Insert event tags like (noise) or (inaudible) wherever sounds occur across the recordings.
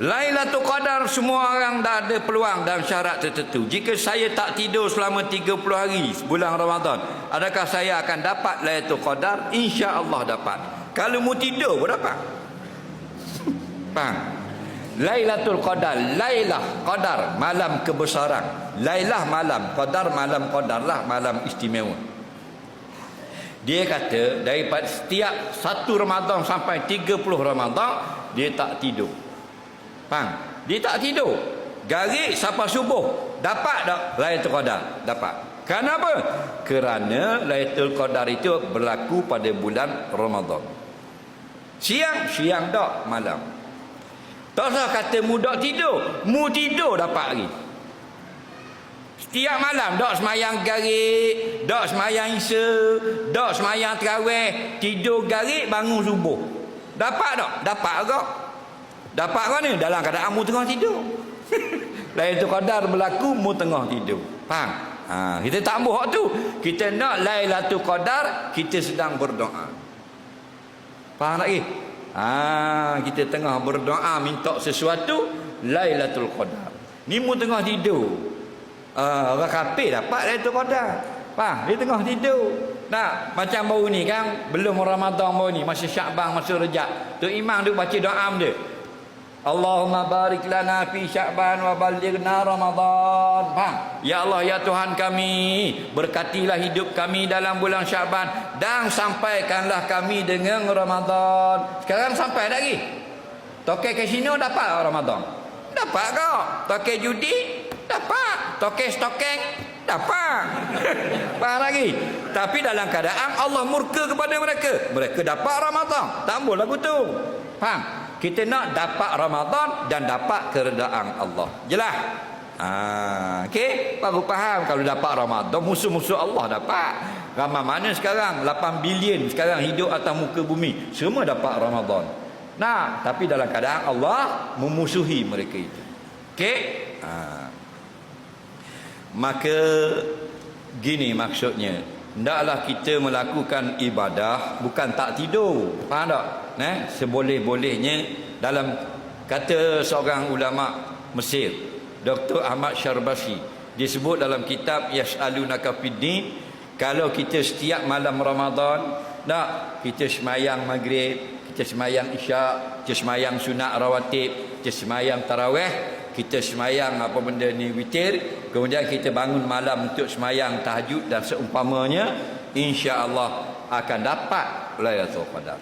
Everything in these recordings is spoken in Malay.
Lailatul Qadar semua orang dah ada peluang dan syarat tertentu. Jika saya tak tidur selama 30 hari bulan Ramadan, adakah saya akan dapat Lailatul Qadar? Insya-Allah dapat. Kalau mu tidur pun dapat. (laughs) Faham? Lailatul Qadar, Lailah Qadar, malam kebesaran. Lailah malam, Qadar malam Qadarlah malam istimewa. Dia kata daripada setiap satu Ramadan sampai 30 Ramadan dia tak tidur. Faham? Dia tak tidur. Garik sampai subuh. Dapat tak Lailatul Qadar? Dapat. Kenapa? Kerana Lailatul Qadar itu berlaku pada bulan Ramadan. Siang, siang tak, malam. Tak usah kata mu tak tidur. Mu tidur dapat lagi. Setiap malam dok semayang garik, dok semayang isya, dok semayang terawih, tidur garik bangun subuh. Dapat tak? Dapat agak. Dapat kan ni dalam keadaan mu tengah tidur. (laughs) Lain tu qadar berlaku mu tengah tidur. Faham? Ha, kita tak ambil hak tu. Kita nak Lailatul Qadar, kita sedang berdoa. Faham lagi? Ha, kita tengah berdoa minta sesuatu Lailatul Qadar. Ni mu tengah tidur. Uh, orang kafir dapat Lailatul Qadar. Faham? Dia tengah tidur. Nah, macam baru ni kan, belum Ramadan baru ni, masih Syakban, masih Rejab. Tu imam tu baca doa dia. Allahumma barik lana fi Sya'ban wa balighna Ramadan. Faham? Ya Allah ya Tuhan kami, berkatilah hidup kami dalam bulan Sya'ban dan sampaikanlah kami dengan Ramadan. Sekarang sampai lagi. Toke kasino dapat Ramadan. Dapat kau. Toke judi dapat. Toke stokeng dapat. (laughs) Faham lagi? Tapi dalam keadaan Allah murka kepada mereka. Mereka dapat Ramadan. Tak boleh lagu tu. Faham? Kita nak dapat Ramadan dan dapat keredaan Allah. Jelas? Ha, okey, baru faham kalau dapat Ramadan musuh-musuh Allah dapat. Ramai mana sekarang 8 bilion sekarang hidup atas muka bumi, semua dapat Ramadan. Nah, tapi dalam keadaan Allah memusuhi mereka itu. Okey? Ha. Maka gini maksudnya, hendaklah kita melakukan ibadah bukan tak tidur. Faham tak? Nah, seboleh-bolehnya dalam kata seorang ulama Mesir, Dr. Ahmad Syarbasi, disebut dalam kitab Yas'alunaka Fiddin, kalau kita setiap malam Ramadan, nak kita semayang maghrib, kita semayang isyak, kita semayang sunat rawatib, kita semayang tarawih, kita semayang apa benda ni witir, kemudian kita bangun malam untuk semayang tahajud dan seumpamanya, insya-Allah akan dapat Lailatul Qadar.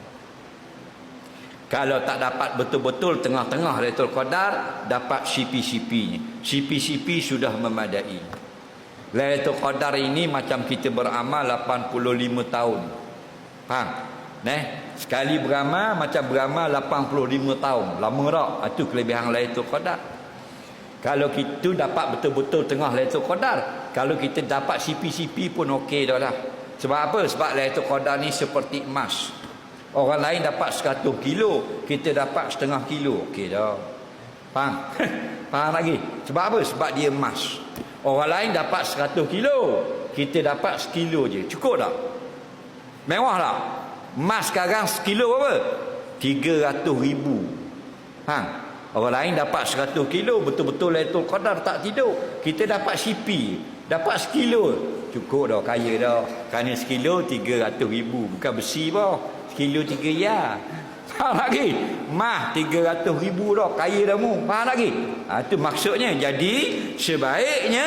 Kalau tak dapat betul-betul tengah-tengah Lailatul Qadar, dapat CP-CP-nya. CP-CP sudah memadai. Lailatul Qadar ini macam kita beramal 85 tahun. Faham? Neh, sekali beramal macam beramal 85 tahun. Lama tak? Itu kelebihan Lailatul Qadar. Kalau kita dapat betul-betul tengah Lailatul Qadar, kalau kita dapat CP-CP pun okey dah lah. Sebab apa? Sebab Lailatul Qadar ni seperti emas. Orang lain dapat 100 kilo, kita dapat setengah kilo. Okey dah. Faham? (laughs) Faham lagi? Sebab apa? Sebab dia emas. Orang lain dapat 100 kilo, kita dapat sekilo je. Cukup tak? Mewah tak? Emas sekarang sekilo berapa? 300 ribu. Ha? Orang lain dapat 100 kilo, betul-betul Lailatul Qadar tak tidur. Kita dapat CP, dapat sekilo. Cukup dah, kaya dah. Kerana sekilo 300 ribu. Bukan besi pun kilo tiga ya. Faham lagi? Mah tiga ratus ribu dah. Kaya dah mu. Faham lagi? Ha, itu maksudnya. Jadi sebaiknya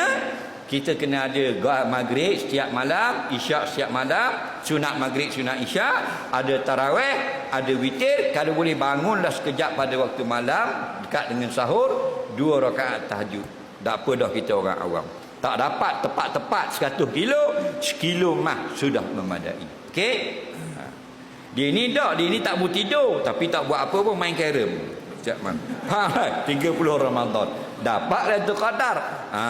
kita kena ada maghrib setiap malam. Isyak setiap malam. Sunat maghrib, sunat isyak. Ada tarawih. Ada witir. Kalau boleh bangunlah sekejap pada waktu malam. Dekat dengan sahur. Dua rakaat tahajud. Tak apa dah kita orang awam. Tak dapat tepat-tepat 100 kilo. Sekilo mah sudah memadai. Okey? Dia ni tak, dia ni tak mau tidur tapi tak buat apa pun main carom. Siap man. Ha, 30 Ramadan. Dapatlah tu qadar. Ha.